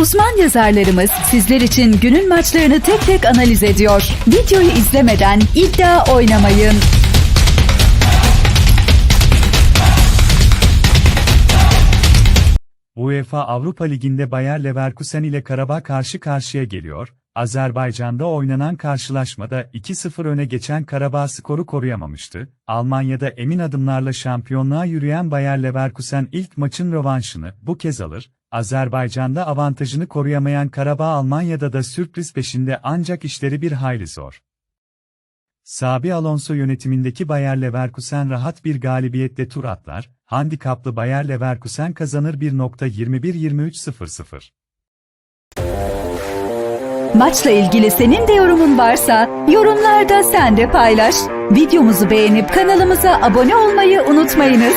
Uzman yazarlarımız sizler için günün maçlarını tek tek analiz ediyor. Videoyu izlemeden iddia oynamayın. UEFA Avrupa Ligi'nde Bayer Leverkusen ile Karabağ karşı karşıya geliyor. Azerbaycan'da oynanan karşılaşmada 2-0 öne geçen Karabağ skoru koruyamamıştı. Almanya'da emin adımlarla şampiyonluğa yürüyen Bayer Leverkusen ilk maçın rövanşını bu kez alır. Azerbaycan'da avantajını koruyamayan Karabağ Almanya'da da sürpriz peşinde ancak işleri bir hayli zor. Sabi Alonso yönetimindeki Bayer Leverkusen rahat bir galibiyetle tur atlar, handikaplı Bayer Leverkusen kazanır 1.21-23-00. Maçla ilgili senin de yorumun varsa yorumlarda sen de paylaş. Videomuzu beğenip kanalımıza abone olmayı unutmayınız.